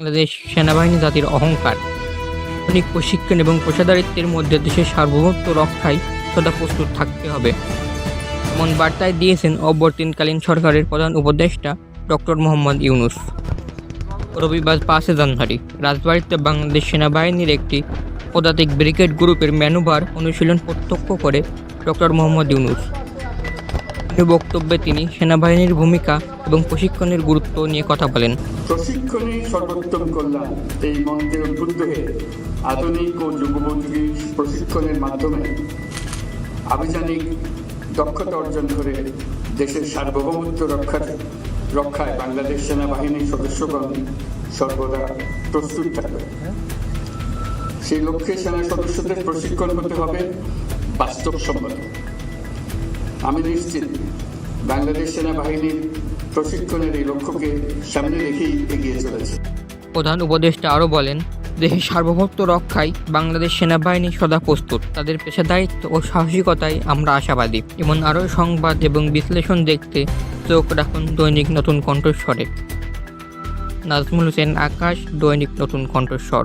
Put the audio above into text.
বাংলাদেশ সেনাবাহিনী জাতির অহংকার। আধুনিক প্রশিক্ষণ এবং পেশাদারিত্বের মধ্যে দেশের সার্বভৌমত্ব রক্ষায় সদা প্রস্তুত থাকতে হবে। এমন বার্তায় দিয়েছেন অবর্তীনকালীন সরকারের প্রধান উপদেষ্টা ডক্টর মোহাম্মদ ইউনুস। রবিবার পাঁচে জানুয়ারি রাজবাড়িতে বাংলাদেশ সেনাবাহিনীর একটি পদাতিক ব্রিগেড গ্রুপের ম্যানুভার অনুশীলন প্রত্যক্ষ করে ডক্টর মোহাম্মদ ইউনুস। বক্তব্যে তিনি সেনাবাহিনীর ভূমিকা এবং প্রশিক্ষণের গুরুত্ব নিয়ে কথা বলেন। প্রশিক্ষণই সর্বোত্তম কল্যাণ এই মন্ত্রে উদ্বুদ্ধ হয়ে আধুনিক ও যুগোপযোগী প্রশিক্ষণের মাধ্যমে আভিযানিক দক্ষতা অর্জন করে দেশের সার্বভৌমত্ব রক্ষার রক্ষায় বাংলাদেশ সেনাবাহিনীর সদস্যগণ সর্বদা প্রস্তুত থাকবে। সেই লক্ষ্যে সেনা সদস্যদের প্রশিক্ষণ হতে হবে বাস্তবসম্মত। আমি নিশ্চিত বাংলাদেশ সেনাবাহিনীর প্রশিক্ষণের এই লক্ষ্যকে সামনে রেখেই এগিয়ে চলেছে। প্রধান উপদেষ্টা আরও বলেন দেশের সার্বভৌমত্ব রক্ষায় বাংলাদেশ সেনাবাহিনী সদা প্রস্তুত। তাদের পেশাদারিত্ব ও সাহসিকতায় আমরা আশাবাদী। এমন আরও সংবাদ এবং বিশ্লেষণ দেখতে চোখ রাখুন দৈনিক নতুন কণ্ঠস্বরে। নাজমুল হোসেন আকাশ, দৈনিক নতুন কণ্ঠস্বর।